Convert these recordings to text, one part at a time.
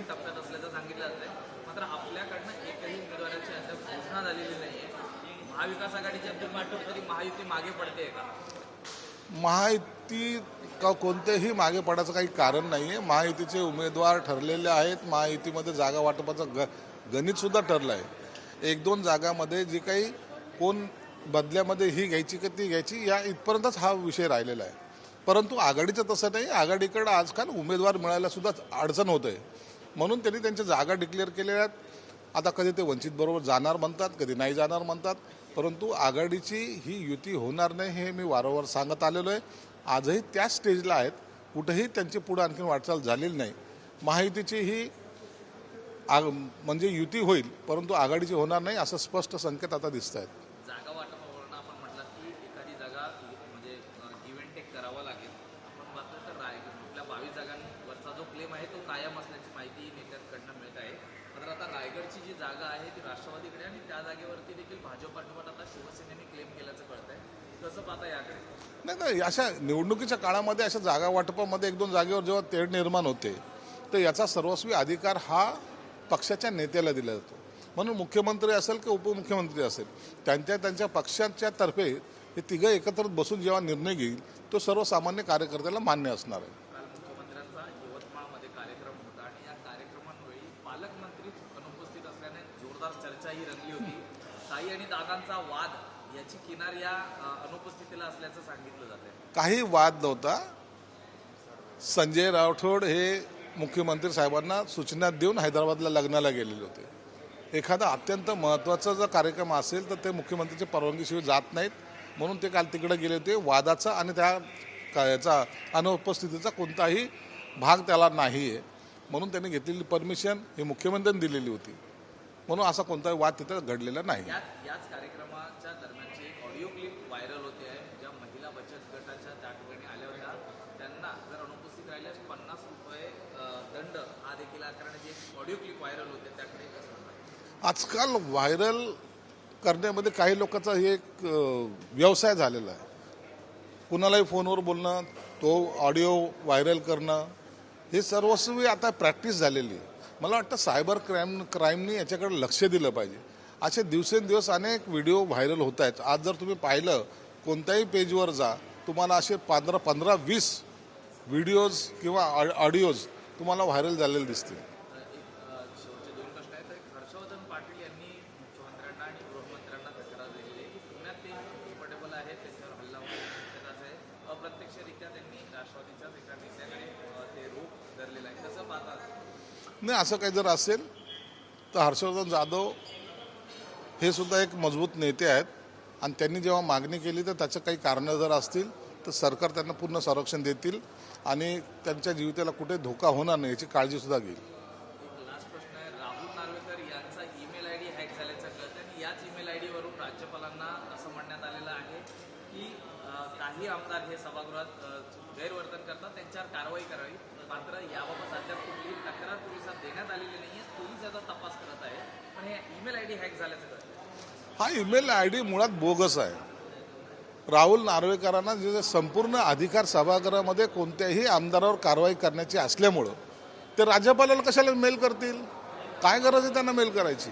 अंतिम टप्प्यात असल्याचं सांगितलं जात मात्र आपल्याकडनं एकही उमेदवाराची अद्याप घोषणा झालेली नाही महाविकास आघाडीची अंतिम वाटप महायुती मागे पडते का? महायुती का कोणतेही मागे पडायचं काही कारण नाही आहे महायुतीचे उमेदवार ठरलेले आहेत. महायुतीमध्ये जागा वाटपाचं ग गणितसुद्धा ठरलं आहे एक दोन जागामध्ये जी काही कोण बदल्यामध्ये ही घ्यायची का ती घ्यायची या इथपर्यंतच हा विषय राहिलेला आहे. परंतु आघाडीचं तसं नाही. आघाडीकडं आजकाल उमेदवार मिळायलासुद्धा अडचण होत आहे म्हणून त्यांनी त्यांच्या जागा डिक्लेअर केलेल्या आहेत. आता कधी ते वंचित बरोबर जाणार म्हणतात कधी नाही जाणार म्हणतात. परंतु आघाडीची ही युती होणार नाही हे मी वारंवार सांगत आलेलो आहे. आजही त्याच स्टेजला आहेत. कुठेही त्यांची पुढं आणखीन वाटचाल झालेली नाही. महायुतीची ही आग म्हणजे युती होईल परंतु आघाडीची होणार नाही असं स्पष्ट संकेत आता दिसत आहेत जागा वाटपावरून आपण म्हटलं की एखादी जागा म्हणजे गिव्ह अँड टेक करावं लागेल आपण पाहतो तर राय कुठल्या बावीस जागांवरचा जो क्लेम आहे तो कायम असल्याची माहिती नेत्यांकडनं मिळत आहे. मात्र आता रायगडची जी जागा आहे ती राष्ट्रवादीकडे आणि त्या जागेवरती देखील भाजप पाठोपाठ आता शिवसेनेने क्लेम केल्याचं कळत आहे कसं पाहता याकडे? नाही नाही अशा निवडणुकीच्या काळामध्ये अशा जागा वाटपामध्ये एक दोन जागेवर जेव्हा तेढ निर्माण होते तर याचा सर्वस्वी अधिकार हा पक्षाच्या नेत्याला दिला जातो. म्हणून मुख्यमंत्री असेल की उपमुख्यमंत्री असेल त्यांच्या त्यांच्या पक्षाच्या तर्फे हे तिघं एकत्र बसून जेव्हा निर्णय घेईल तो सर्वसामान्य कार्यकर्त्याला मान्य असणार आहे काल मुख्यमंत्र्यांचा यवतमाळमध्ये कार्यक्रम होता आणि या कार्यक्रमांवेळी पालकमंत्री अनुपस्थित असल्याने चर्चाही रंगली होती. ताई आणि दादांचा वाद याची किनार या अनुपस्थितीला असल्याचं सांगितलं जात काही वाद नव्हता. संजय राठोड हे मुख्यमंत्री साहेबांना सूचना देऊन हैदराबादला लग्नाला गेलेले होते. एखादा अत्यंत महत्त्वाचा जर कार्यक्रम असेल तर ते मुख्यमंत्रीच्या परवानगीशिवाय जात नाहीत. म्हणून ते काल तिकडे गेले होते. वादाचा आणि त्या का- याचा अनुपस्थितीचा कोणताही भाग त्याला नाही आहे म्हणून त्यांनी घेतलेली परमिशन ही मुख्यमंत्र्यांनी दिलेली होती. म्हणून असा कोणताही वाद तिथं घडलेला नाही. याच कार्यक्रमाच्या दरम्यानची एक ऑडिओ क्लिप व्हायरल होते आहे ज्या महिला बचत गटाच्या त्या ठिकाणी आल्या होत्या. त्यांना जर अनुपस्थित राहिल्यास पन्नास रुपये दंड हा देखील आकारण्याची एक ऑडिओ क्लिप व्हायरल होते त्याकडे आजकाल व्हायरल करण्यामध्ये काही लोकांचा हे एक व्यवसाय झालेला आहे. कुणालाही फोनवर बोलणं तो ऑडिओ व्हायरल करणं हे सर्वस्वी आता प्रॅक्टिस झालेली आहे. मला वाटतं सायबर क्राईम क्राईमनी याच्याकडे लक्ष दिलं पाहिजे. असे दिवसेंदिवस अनेक व्हिडिओ व्हायरल होत आहेत आज जर तुम्ही पाहिलं कोणत्याही पेजवर जा तुम्हाला असे पंधरा पंधरा वीस व्हिडिओज किंवा ऑडिओज तुम्हाला व्हायरल झालेले दिसतील एक अ, शेवटचे दोन प्रश्न आहेत एक हर्षवर्धन पाटील यांनी मुख्यमंत्र्यांना आणि गृहमंत्र्यांना तक्रार दिलेली आहे की पुण्यात ते कम्फर्टेबल आहेत त्यांच्यावर हल्ला होण्याची शक्यता आहे अप्रत्यक्षरित्या त्यांनी राष्ट्रवादीच्याच एका नेत्याकडे अ, ते रोप धरलेलं आहे कसं पाहतात नाही असं काही जर असेल तर हर्षवर्धन जाधव हे सुद्धा एक मजबूत नेते आहेत. आणि त्यांनी जेव्हा मागणी केली तर त्याचं काही कारणं जर असतील तर सरकार त्यांना पूर्ण संरक्षण देतील आणि त्यांच्या जीविताला कुठे धोका होणार नाही याची काळजीसुद्धा घेईल एक लास्ट प्रश्न आहे राहुल नार्वेकर यांचा ईमेल आय डी हॅक झाल्याचं कळतं आणि याच ईमेल आय डीवरून राज्यपालांना असं म्हणण्यात आलेलं आहे की अ, काही आमदार हे सभागृहात गैरवर्तन करतात त्यांच्यावर कारवाई करावी. मात्र याबाबत अद्याप कुठलीही तक्रार पोलिसात देण्यात आलेली नाही आहे पोलीस याचा तपास करत आहे पण हे ईमेल आय डी हॅक झाल्याचं कळतं हा ईमेल आय डी मुळात बोगस आहे. राहुल नार्वेकरांना जे संपूर्ण अधिकार सभागृहामध्ये कोणत्याही आमदारावर कारवाई करण्याची असल्यामुळं ते राज्यपालाला कशाला मेल करतील? काय गरज आहे त्यांना मेल करायची?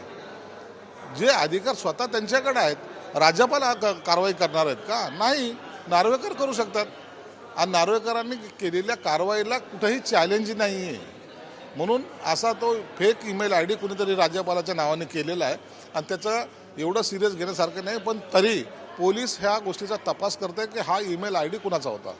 जे अधिकार स्वतः त्यांच्याकडे आहेत राज्यपाल कारवाई करणार आहेत का? नाही. नार्वेकर करू शकतात. आणि नार्वेकरांनी केलेल्या कारवाईला कुठंही चॅलेंज नाही आहे म्हणून असा तो फेक ईमेल आय डी कुणीतरी राज्यपालाच्या नावाने केलेला आहे. आणि त्याचं एवढं सिरियस घेण्यासारखं नाही पण तरी पोलीस ह्या गोष्टीचा तपास करते की हा ईमेल आय डी कुणाचा होता?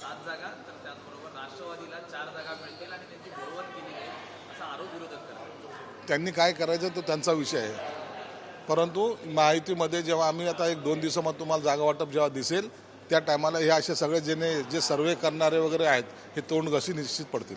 सात जागा तर त्याचबरोबर राष्ट्रवादीला चार जागा मिळतील आणि त्यांची बळवण केली जाईल असा आरोप विरोधक करतात. त्यांनी काय करायचं तो त्यांचा विषय आहे. परंतु माहितीमध्ये जेव्हा आम्ही आता एक दोन दिवसामध्ये तुम्हाला जागा वाटप जेव्हा दिसेल त्या टायमाला हे असे सगळे जेणे जे सर्वे करणारे वगैरे आहेत हे तोंड घशी निश्चित पडतील.